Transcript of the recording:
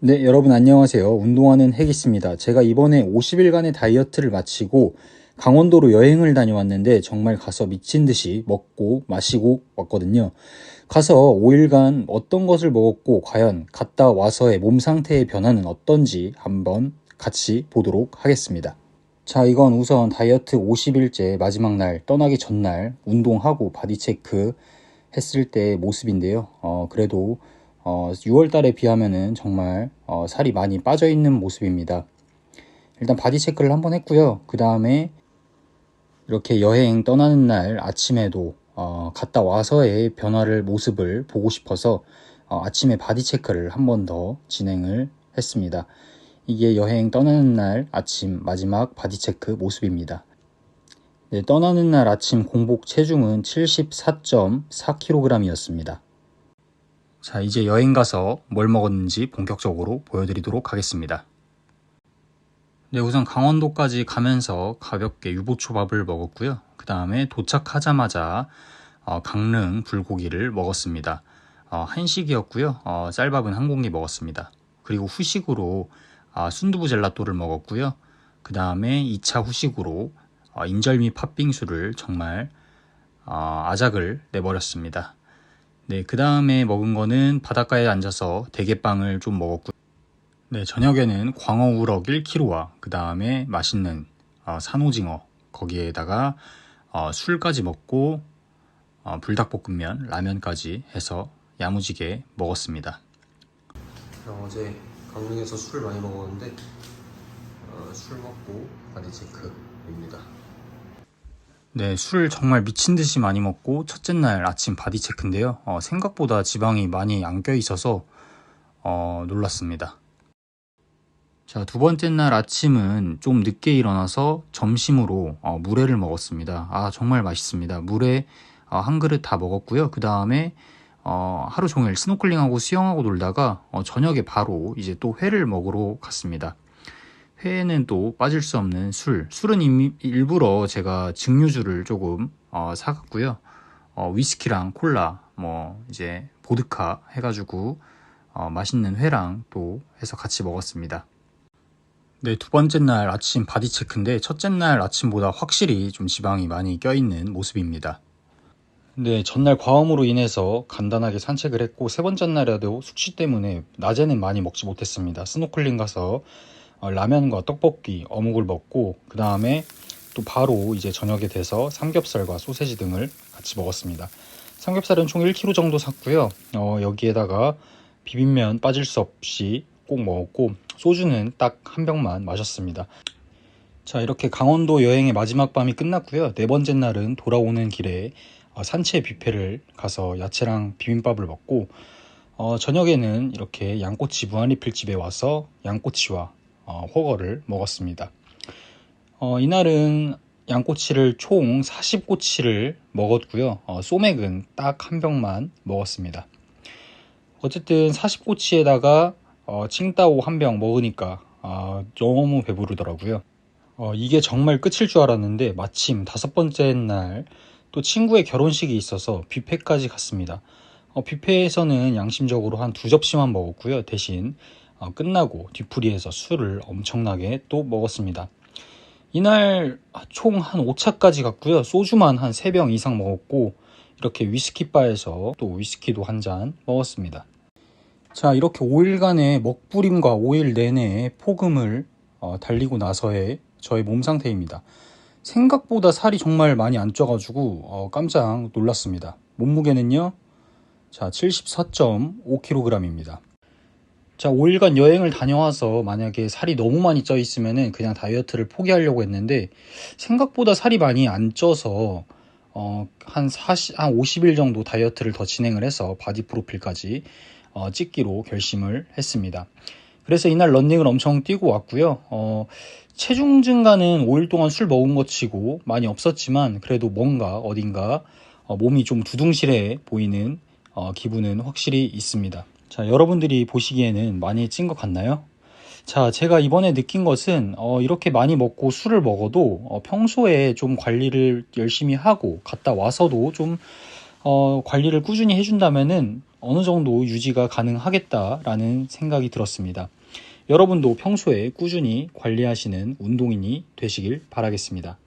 네, 여러분 안녕하세요. 운동하는 핵이스입니다. 제가 이번에 50일간의 다이어트를 마치고 강원도로 여행을 다녀왔는데 정말 가서 미친 듯이 먹고 마시고 왔거든요. 가서 5일간 어떤 것을 먹었고 과연 갔다 와서의 몸 상태의 변화는 어떤지 한번 같이 보도록 하겠습니다. 자, 이건 우선 다이어트 50일째 마지막 날, 떠나기 전날 운동하고 바디 체크 했을 때의 모습인데요. 어, 그래도 어, 6월 달에 비하면은 정말 어, 살이 많이 빠져 있는 모습입니다. 일단 바디 체크를 한번 했고요. 그 다음에 이렇게 여행 떠나는 날 아침에도 어, 갔다 와서의 변화를 모습을 보고 싶어서 어, 아침에 바디 체크를 한 번 더 진행을 했습니다. 이게 여행 떠나는 날 아침 마지막 바디 체크 모습입니다. 네, 떠나는 날 아침 공복 체중은 74.4kg이었습니다. 자, 이제 여행 가서 뭘 먹었는지 본격적으로 보여드리도록 하겠습니다. 네, 우선 강원도까지 가면서 가볍게 유부초밥을 먹었고요. 그 다음에 도착하자마자 어, 강릉 불고기를 먹었습니다. 어, 한식이었고요. 어, 쌀밥은 한 공기 먹었습니다. 그리고 후식으로 아, 순두부 젤라또를 먹었고요. 그 다음에 2차 후식으로 어, 인절미 팥빙수를 정말 어, 아작을 내버렸습니다. 네, 그 다음에 먹은 거는 바닷가에 앉아서 대게빵을 좀 먹었고요. 네, 저녁에는 광어 우럭 1kg와 그 다음에 맛있는 어, 산오징어 거기에다가 어, 술까지 먹고 어, 불닭볶음면, 라면까지 해서 야무지게 먹었습니다. 어제 강릉에서 술을 많이 먹었는데 어, 술 먹고 바디 체크입니다. 네, 술 정말 미친 듯이 많이 먹고 첫째 날 아침 바디 체크인데요. 어, 생각보다 지방이 많이 안 껴 있어서 어, 놀랐습니다. 자, 두 번째 날 아침은 좀 늦게 일어나서 점심으로 어, 물회를 먹었습니다. 아, 정말 맛있습니다. 물회 어, 한 그릇 다 먹었고요. 그 다음에 어, 하루 종일 스노클링하고 수영하고 놀다가 어, 저녁에 바로 이제 또 회를 먹으러 갔습니다. 회에는 또 빠질 수 없는 술. 술은 이미 일부러 제가 증류주를 조금 어, 사갔고요. 어, 위스키랑 콜라, 뭐 이제 보드카 해가지고 어, 맛있는 회랑 또 해서 같이 먹었습니다. 네, 두 번째 날 아침 바디 체크인데 첫째 날 아침보다 확실히 좀 지방이 많이 껴있는 모습입니다. 네, 전날 과음으로 인해서 간단하게 산책을 했고 세 번째 날에도 숙취 때문에 낮에는 많이 먹지 못했습니다. 스노클링 가서 어, 라면과 떡볶이, 어묵을 먹고 그 다음에 또 바로 이제 저녁에 돼서 삼겹살과 소세지 등을 같이 먹었습니다. 삼겹살은 총 1kg 정도 샀고요. 어, 여기에다가 비빔면 빠질 수 없이 꼭 먹었고 소주는 딱 한 병만 마셨습니다. 자 이렇게 강원도 여행의 마지막 밤이 끝났고요. 네 번째 날은 돌아오는 길에 어, 산채 뷔페를 가서 야채랑 비빔밥을 먹고 어, 저녁에는 이렇게 양꼬치 무한리필집에 와서 양꼬치와 어, 호거를 먹었습니다. 어, 이날은 양꼬치를 총 40꼬치를 먹었고요. 어, 소맥은 딱 한 병만 먹었습니다. 어쨌든 40꼬치에다가 어, 칭따오 한 병 먹으니까 아, 너무 배부르더라고요. 어, 이게 정말 끝일 줄 알았는데 마침 다섯 번째 날 또 친구의 결혼식이 있어서 뷔페까지 갔습니다. 어, 뷔페에서는 양심적으로 한 두 접시만 먹었고요. 대신 어, 끝나고 뒤풀이에서 술을 엄청나게 또 먹었습니다. 이날 총 한 5차까지 갔고요. 소주만 한 3병 이상 먹었고 이렇게 위스키 바에서 또 위스키도 한 잔 먹었습니다. 자 이렇게 5일간의 먹부림과 5일 내내 폭음을 어, 달리고 나서의 저의 몸 상태입니다. 생각보다 살이 정말 많이 안 쪄가지고 어, 깜짝 놀랐습니다. 몸무게는요, 자 74.5kg입니다. 자 5일간 여행을 다녀와서 만약에 살이 너무 많이 쪄 있으면은 그냥 다이어트를 포기하려고 했는데 생각보다 살이 많이 안 쪄서 어, 한 40, 한 50일 정도 다이어트를 더 진행을 해서 바디 프로필까지 어, 찍기로 결심을 했습니다. 그래서 이날 런닝을 엄청 뛰고 왔고요. 어, 체중 증가는 5일 동안 술 먹은 것 치고 많이 없었지만 그래도 뭔가 어딘가 어, 몸이 좀 두둥실해 보이는 어, 기분은 확실히 있습니다. 자, 여러분들이 보시기에는 많이 찐 것 같나요? 자, 제가 이번에 느낀 것은 어, 이렇게 많이 먹고 술을 먹어도 어, 평소에 좀 관리를 열심히 하고 갔다 와서도 좀 어, 관리를 꾸준히 해준다면은 어느 정도 유지가 가능하겠다라는 생각이 들었습니다. 여러분도 평소에 꾸준히 관리하시는 운동인이 되시길 바라겠습니다.